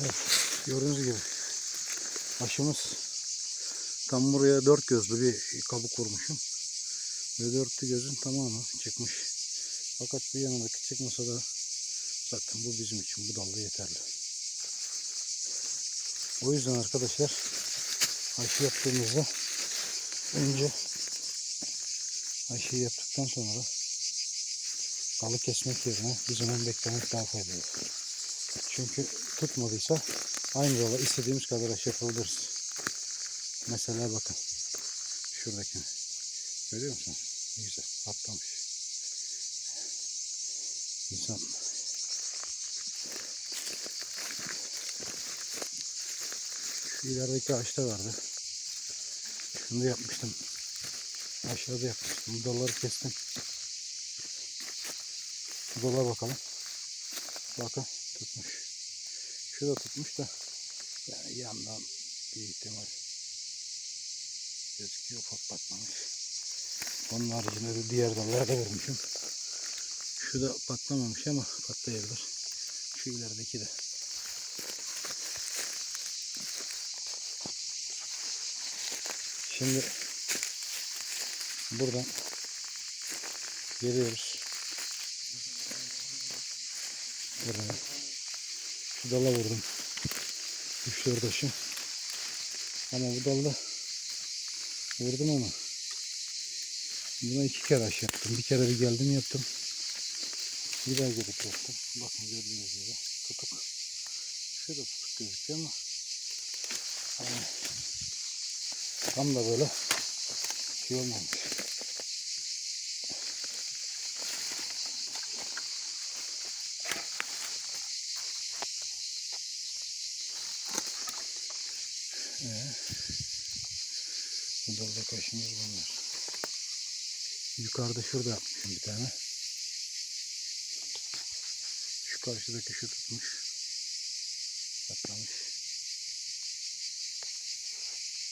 Evet, gördüğünüz gibi aşımız tam buraya dört gözlü bir kabuk vurmuşum. Ve dörtlü gözün tamamı çıkmış. Fakat bir yanındaki çıkmasa da zaten bu bizim için bu dalda yeterli. O yüzden arkadaşlar aşı yaptığımızda önce aşıyı yaptıktan sonra dalı kesmek yerine biz hemen beklemek daha faydalı. Çünkü tutmadıysa aynı yola istediğimiz kadar aşı yapabiliriz. Mesela bakın. Şuradakini. Görüyor musun? Güzel. Patlamış. İnsan şu ilerideki ağaçta vardı. Şunu da yapmıştım. Aşağıda yapmıştım. Dalları kestim. Bu dala bakalım. Bakın tutmuş. Şu da tutmuş da yani yandan bir ihtimal gözüküyor patlatmamış. Onun haricinde de diğer dallara da vermişim. Şu da patlamamış ama patlayabilir. Şu ilerideki de. Şimdi buradan geliyoruz. Buraya. Şu dala vurdum. 3-4 aşı. Ama bu dalda vurdum ama buna iki kere aşı yaptım. Bir kere bir geldim yaptım. Bir daha gelip yaptım. Bakın gördüğünüz gibi tutuk. Şurada tutuk gözüküyor ama yani tam da böyle şey olmamış. Bu dalda kaşımız bunlar. Yukarıda şurada bir tane. Şu karşıdaki şu tutmuş. Patlamış.